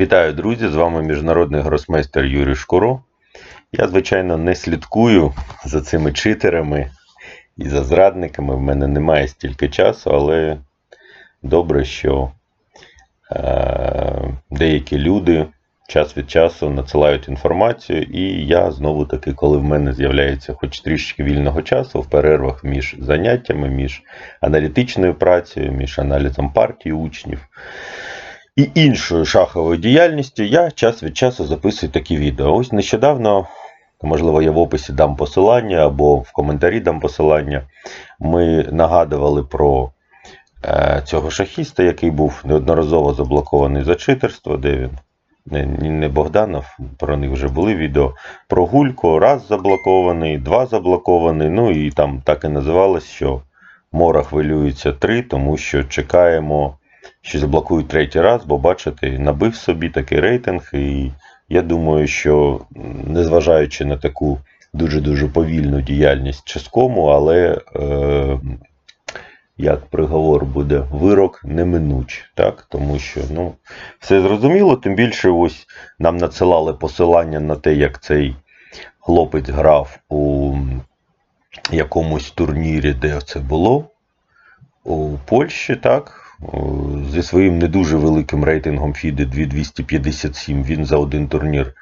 Вітаю, друзі! З вами міжнародний гросмейстер Юрій Шкуро. Я, звичайно, не слідкую за цими читерами і за зрадниками. В мене немає стільки часу, але добре, що е- деякі люди час від часу надсилають інформацію, і я знову таки, коли в мене з'являється хоч трішки вільного часу в перервах між заняттями, між аналітичною працею, між аналізом партії учнів і іншою шаховою діяльністю, я час від часу записую такі відео. Ось нещодавно, можливо, я в описі дам посилання або в коментарі дам посилання. Ми нагадували про е, цього шахіста, який був неодноразово заблокований за читерство, де він. Не, не Богданов, про них вже були відео. Про Гулько раз заблокований, два заблокований. Ну і там так і називалось, що Мора хвилюється три, тому що чекаємо що заблокують третій раз, бо бачите, набив собі такий рейтинг, і я думаю, що незважаючи на таку дуже-дуже повільну діяльність Ческому, але е, як приговор буде вирок неминуч, так? тому що ну, все зрозуміло, тим більше ось нам надсилали посилання на те, як цей хлопець грав у якомусь турнірі, де це було. У Польщі, так, зі своїм не дуже великим рейтингом FIDE 2257 він за один турнір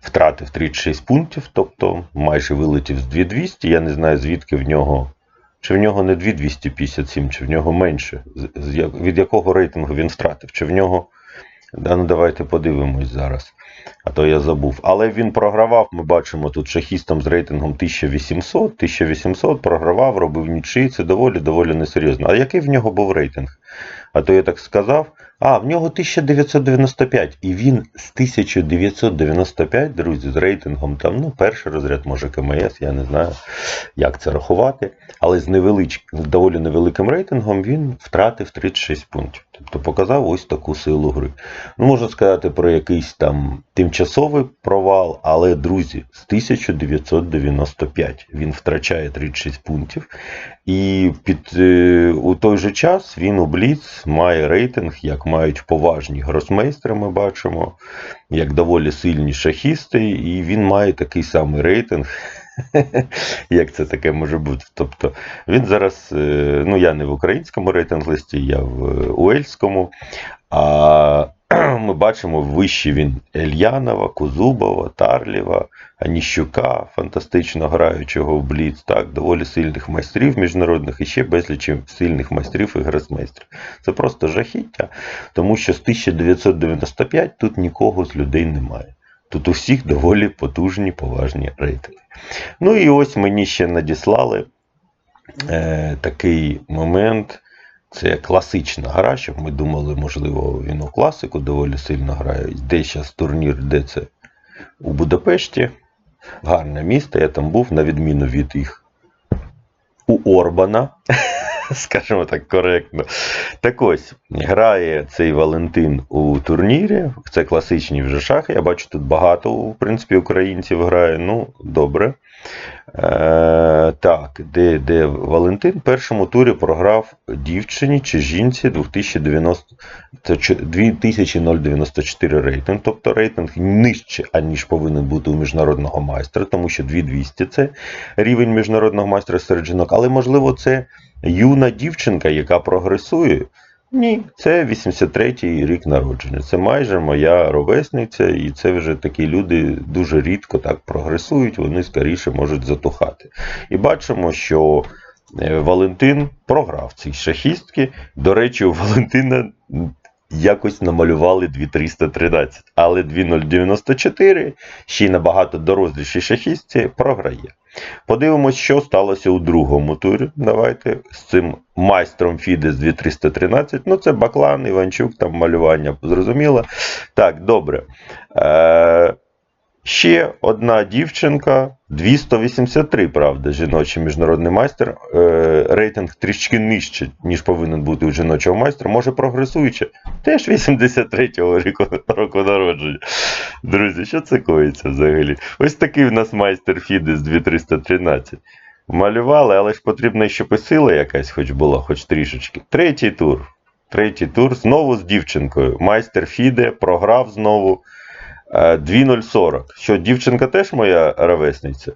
втратив 36 пунктів, тобто майже вилетів з 2200. Я не знаю, звідки в нього. Чи в нього не 2257, чи в нього менше. Від якого рейтингу він втратив? Чи в нього. Да, ну Давайте подивимось зараз. А то я забув. Але він програвав, ми бачимо тут шахістом з рейтингом 1800, 1800 програвав, робив нічий. Це доволі доволі несерйозно. А який в нього був рейтинг? А то я так сказав. А, в нього 1995. І він з 1995, друзі, з рейтингом там, ну, перший розряд, може КМС, я не знаю, як це рахувати. Але з невеличким, з доволі невеликим рейтингом він втратив 36 пунктів. Тобто показав ось таку силу гри. Ну, Можна сказати про якийсь там тимчасовий провал, але, друзі, з 1995 він втрачає 36 пунктів. І під, е, у той же час він у Бліц має рейтинг, як мають поважні гросмейстри, ми бачимо, як доволі сильні шахісти, і він має такий самий рейтинг. Як це таке може бути? Тобто він зараз, е, ну я не в українському рейтинг-листі, я в Уельському. А ми бачимо вище він Ельянова, Кузубова, Тарлєва, Аніщука, фантастично граючого в Бліц, так, доволі сильних майстрів міжнародних і ще безліч сильних майстрів і гросмейстрів. Це просто жахіття, тому що з 1995 тут нікого з людей немає. Тут у всіх доволі потужні, поважні рейтинги. Ну і ось мені ще надіслали е, такий момент. Це класична гра, щоб ми думали, можливо, він у класику доволі сильно грає. Де зараз турнір, де це у Будапешті. Гарне місто, я там був, на відміну від їх у Орбана, скажімо так коректно. Так ось, грає цей Валентин у турнірі. Це класичні вже шахи. Я бачу, тут багато, в принципі, українців грає. Ну, добре. Е, Так, де де Валентин в першому турі програв дівчині чи жінці 2090, 2094 рейтинг, тобто рейтинг нижче, аніж повинен бути у міжнародного майстра, тому що 2200 це рівень міжнародного майстра серед жінок, але можливо це юна дівчинка, яка прогресує. Ні, це 83-й рік народження. Це майже моя ровесниця, і це вже такі люди дуже рідко так прогресують, вони скоріше можуть затухати. І бачимо, що е, Валентин програв цій шахістки. До речі, у Валентина якось намалювали 2313, але 2094 ще й набагато доросліші шахістці програє. Подивимось, що сталося у другому турі. Давайте з цим майстром Фіде з 2313. Ну, це Баклан, Іванчук, там малювання зрозуміло. Так, добре. Е, Ще одна дівчинка, 283, правда, жіночий міжнародний майстер. Е, рейтинг трішки нижче, ніж повинен бути у жіночого майстра, може прогресуючи. Теж 83-го року народження. Друзі, що це коїться взагалі? Ось такий в нас майстер Фіди з 2313. Малювали, але ж потрібна, щоб і сила якась хоч була, хоч трішечки. Третій тур. Третій тур. Знову з дівчинкою. Майстер Фіде програв знову. Е, 2.040. Що, дівчинка теж моя ровесниця?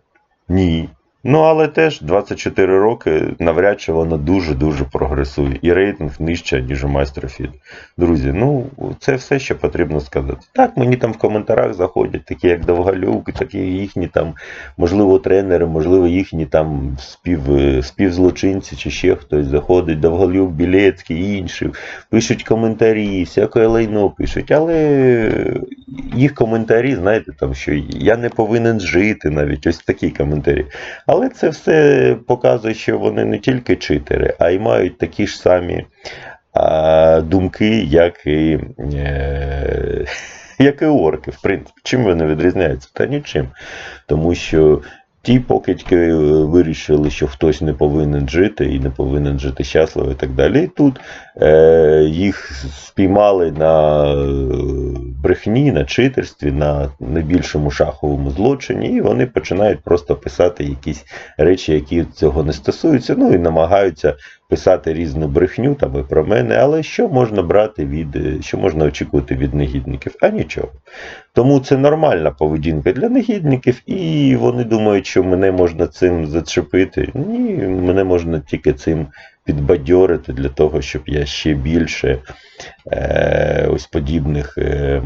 Ні. Ну, але теж 24 роки, навряд чи вона дуже-дуже прогресує. І рейтинг нижче, ніж у майстра Фід. Друзі, ну це все, що потрібно сказати. Так, мені там в коментарях заходять, такі як Довгалюк, такі їхні там, можливо, тренери, можливо, їхні там спів, співзлочинці чи ще хтось заходить, Довгалюк, Білецький, інші, пишуть коментарі, всяке лайно пишуть, але їх коментарі, знаєте, там, що я не повинен жити, навіть ось такі коментарі. Але це все показує, що вони не тільки читери, а й мають такі ж самі а, думки, як і, е, як і орки, в принципі. Чим вони відрізняються? Та нічим. Тому що ті покидьки е, вирішили, що хтось не повинен жити і не повинен жити щасливо і так далі. І тут е, їх спіймали на е, брехні, на читерстві, на найбільшому шаховому злочині, і вони починають просто писати якісь речі, які цього не стосуються, ну і намагаються писати різну брехню там і про мене. Але що можна брати від, що можна очікувати від негідників? А нічого. Тому це нормальна поведінка для негідників, і вони думають, що мене можна цим зачепити. Ні, мене можна тільки цим підбадьорити для того, щоб я ще більше е, ось подібних е,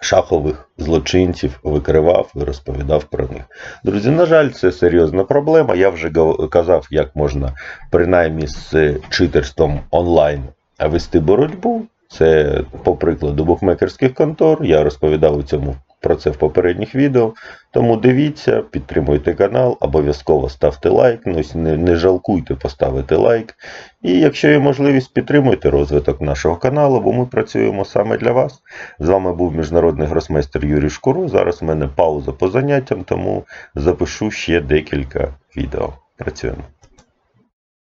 шахових злочинців викривав і розповідав про них. Друзі, на жаль, це серйозна проблема. Я вже казав, як можна принаймні з читерством онлайн вести боротьбу. Це по прикладу букмекерських контор. Я розповідав у цьому про це в попередніх відео. Тому дивіться, підтримуйте канал, обов'язково ставте лайк. Ну, не, не жалкуйте поставити лайк. І якщо є можливість, підтримуйте розвиток нашого каналу, бо ми працюємо саме для вас. З вами був міжнародний гросмейстер Юрій Шкуро. Зараз в мене пауза по заняттям, тому запишу ще декілька відео. Працюємо.